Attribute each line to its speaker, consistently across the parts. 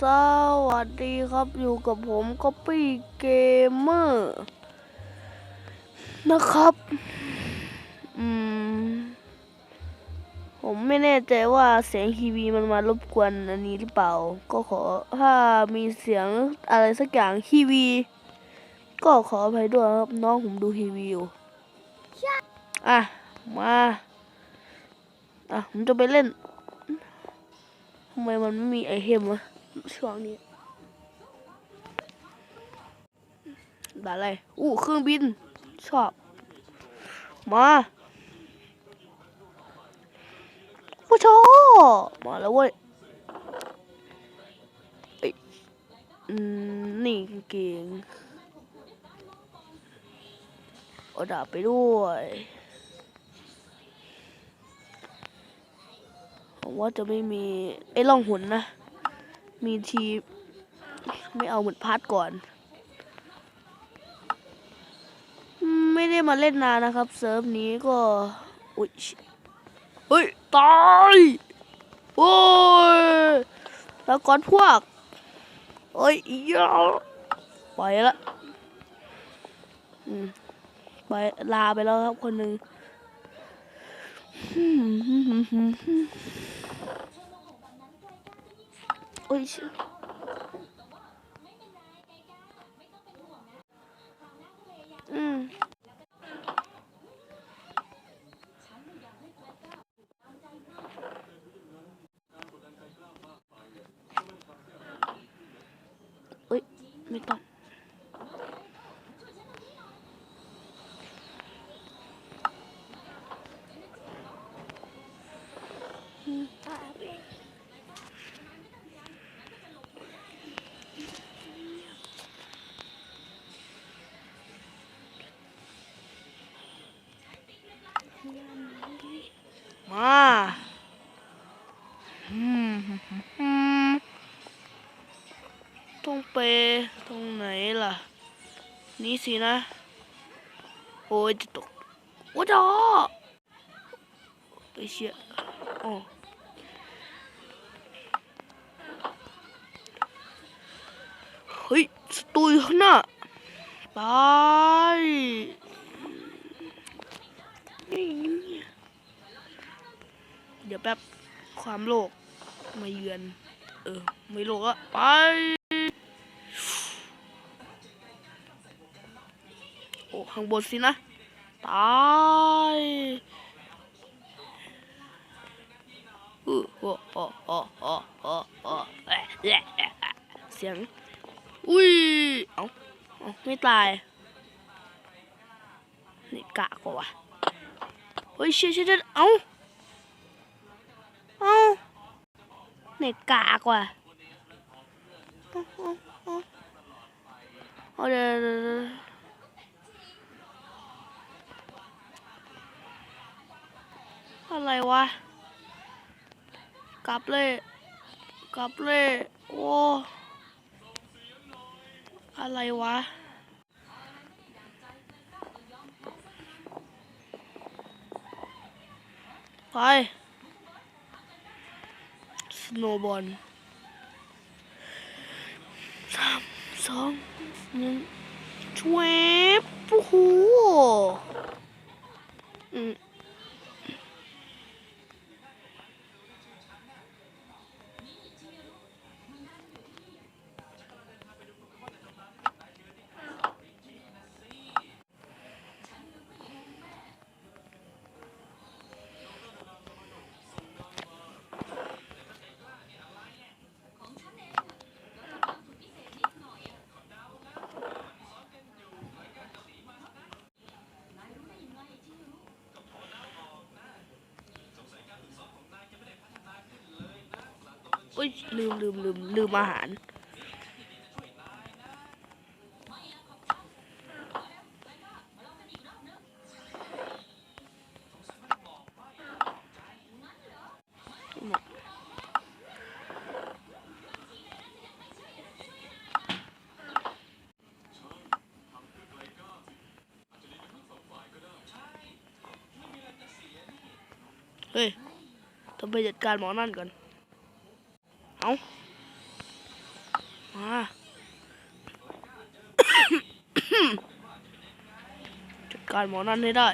Speaker 1: สวัสดีครับอยู่กับผมก็ปี้เกมเมอร์นะครับอืมผมไม่แน่ใจว่าเสียงทีวีมันมารบกวนอันนี้หรือเปล่า ก็ขอถ้ามีเสียงอะไรสักอย่างทีวี ก็ขออภัยด้วยครับน้องผมดูทีวีอยู่อะมาอะผมจะไปเล่นทำไมมันไม่มีไอเทมวะ ช่วงนี้ด่าอะไร อู้เครื่องบิน ชอบ มาผู้ชมาแล้วเว้ยเอ้ยอืมนี่เก่งเอาดาบไปด้วยผมว่าจะไม่มีไอ้ล่องหุนนะ มีทีไม่เอาเหมือนพาร์ทก่อน ไม่ได้มาเล่นนานนะครับ เซิร์ฟนี้ก็อุ้ยเฮ้ย ตายโอ้ยแล้วก่อนพวกเอ้ยอียาไปละไปลาไปแล้วครับคนหนึ่ง โอ้ยชิอืมเอ้ยไม่ต้อง ไปตรงไหนล่ะ นี่สินะ โอ้ยจะตกโอ้ดอไปเชียอ๋อเฮ้ยสตูอยู่ข้างหน้าไปเดี๋ยวแป๊บความโลภมาเยือน เออ ไม่โลภอะไป อ้ข้างบนสินะ ตายอู้โอ้โอ้โอ้โอ้โอ้โอ้เสียง อุ้ย เอ้าเอาไม่ตาย นี่กะกว่าเฮ้ยเชี่ยเชี่ยเอ้า เอ้าเน็ตกากว่าเอาเอาเอาเดี๋ยวเดี๋ยวเดี๋ยว อะไรวะ กลับเลย กลับเลย โอ้ อะไรวะไปสโนบอลสามสองหนึ่งชวบโอ้โหอืม อ้ยลืมลืมลืมลืมอาหาร เฮ้ยต้องไปจัดการหมอนั่นก่อน เอา มา จัด การหมอนั่นให้ได้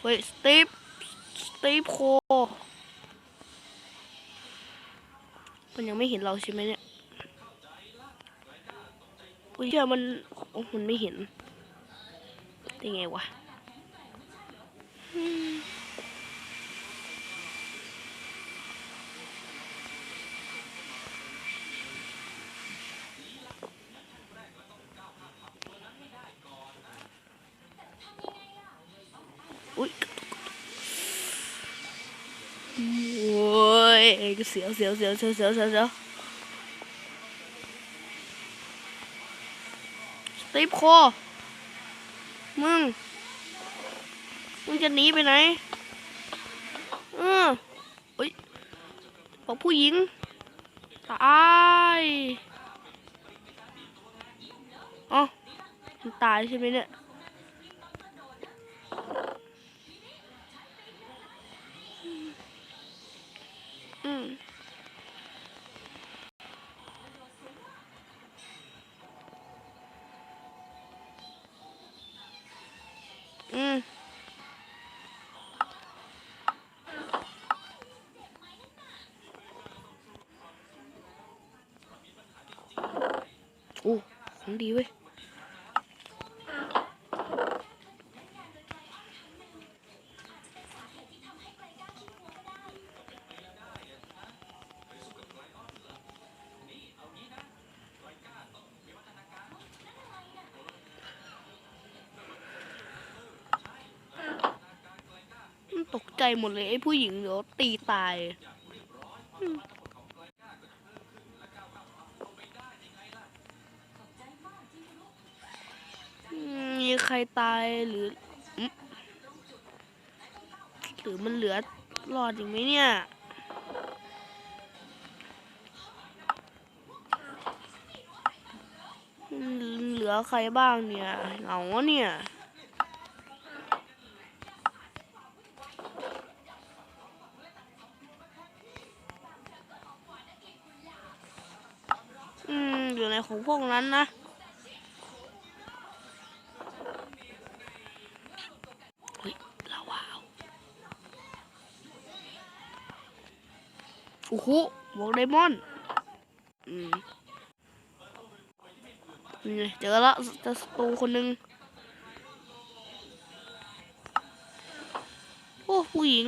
Speaker 1: เฮ้ย สตีฟ สตีฟโค มันยังไม่เห็นเราใช่ไหมเนี่ยอุ้ยเชื่อมัน โอ้มันไม่เห็นได้ไงวะอืมอุ้ยโอ้ย เสียวเสียวเสียวเสียวเสียวเสียวเสียวสตีฟโค มึง มึงจะหนีไปไหน เออเอ้ยบอกผู้หญิง ตายอ๋อตายใช่ไหมเนี่ย โอ้ของดีเว้ยตกใจหมดเลยไอ้ผู้หญิงเดี๋ยวตีตาย มีใครตายหรือหรือมันเหลือรอดอีกไหมเนี่ยเหลือใครบ้างเนี่ยเหงาเนี่ยอืมอยู่ในของพวกนั้นนะ เฮ้ยลาวาว โอ้โหบอกไดมอนด์อืมนี่ไงเจอแล้วจะสตูคนหนึ่งโอ้ผู้หญิง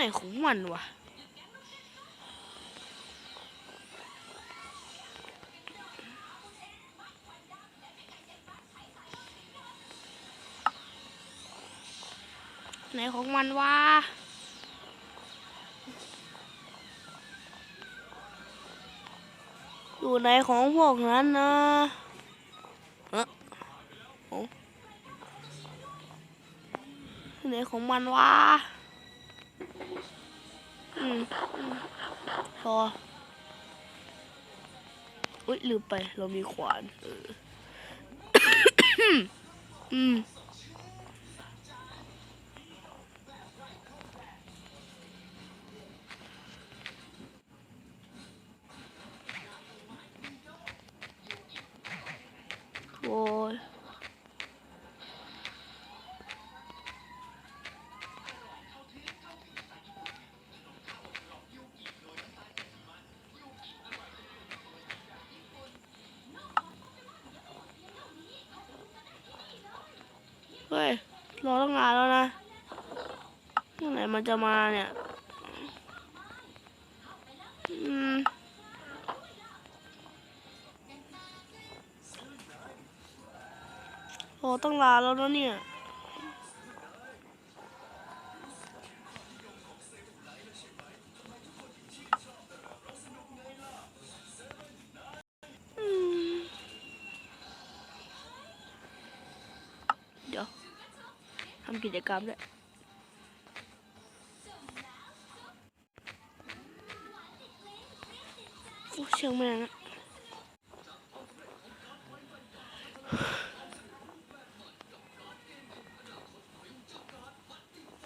Speaker 1: ไหนของมันวะไหนของมันวะอยู่ในของพวกนั้นนะเอะโอ้ไหนของมันวะ อืมพออุ้ยลืมไปเรามีขวานเอออืม รอตั้งนานแล้วนะเมื่อไหร่มันจะมาเนี่ยอืมรอตั้งนานแล้วนะเนี่ย กิจกรรมด้วยโอ้เชียงแมงอะ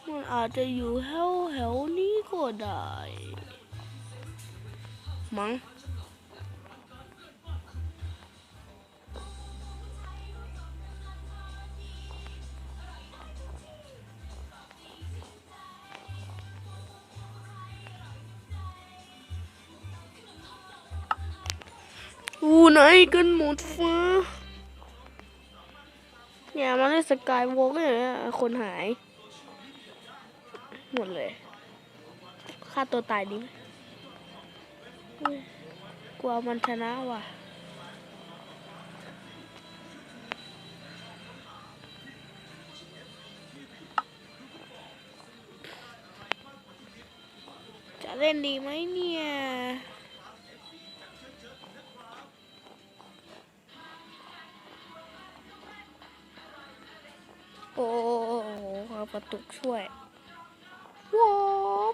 Speaker 1: มันอาจจะอยู่แถวแถวๆนี้ก็ได้มั้ง อูไหนกันหมดฟ้าเนี่ยมาเล่นสกายวอล์กเนี่ยคนหาย หมดเลยฆ่าตัวตายดิกลัวมันชนะว่ะจะเล่นดีไหมเนี่ย โอ้โหเอาประตุกช่วยว้าว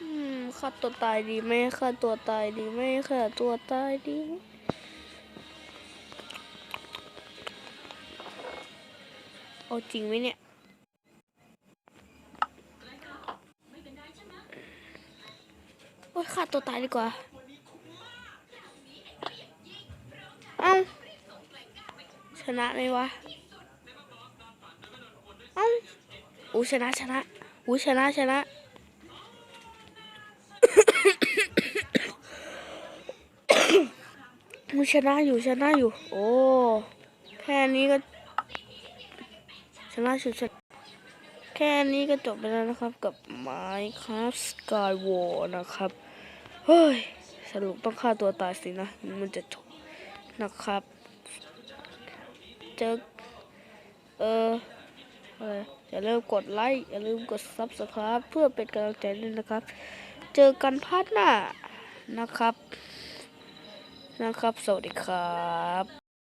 Speaker 1: อืมฆ่าตัวตายดีไหมฆ่าตัวตายดีไหมฆ่าตัวตายดีเอาจริงไหมเนี่ยโอ้ยฆ่าตัวตายดีกว่าเอ้าชนะไหมวะ อูชนะชนะอูชนะชนะอูชนะอยู่ชนะอยู่ โอ้แค่นี้ก็ ชนะชุดชนะแค่นี้ก็จบไปแล้วนะครับกับ Minecraft Sky War นะครับ เฮ้ย สรุปต้องฆ่าตัวตายสินะ มันจะจบนะครับ เจอ เอออะไร อย่าลืมกดไลค์อย่าลืมกด Subscribe เพื่อเป็นกำลังใจด้วยนะครับ เจอกันพาร์ทหน้านะครับนะครับ สวัสดีครับ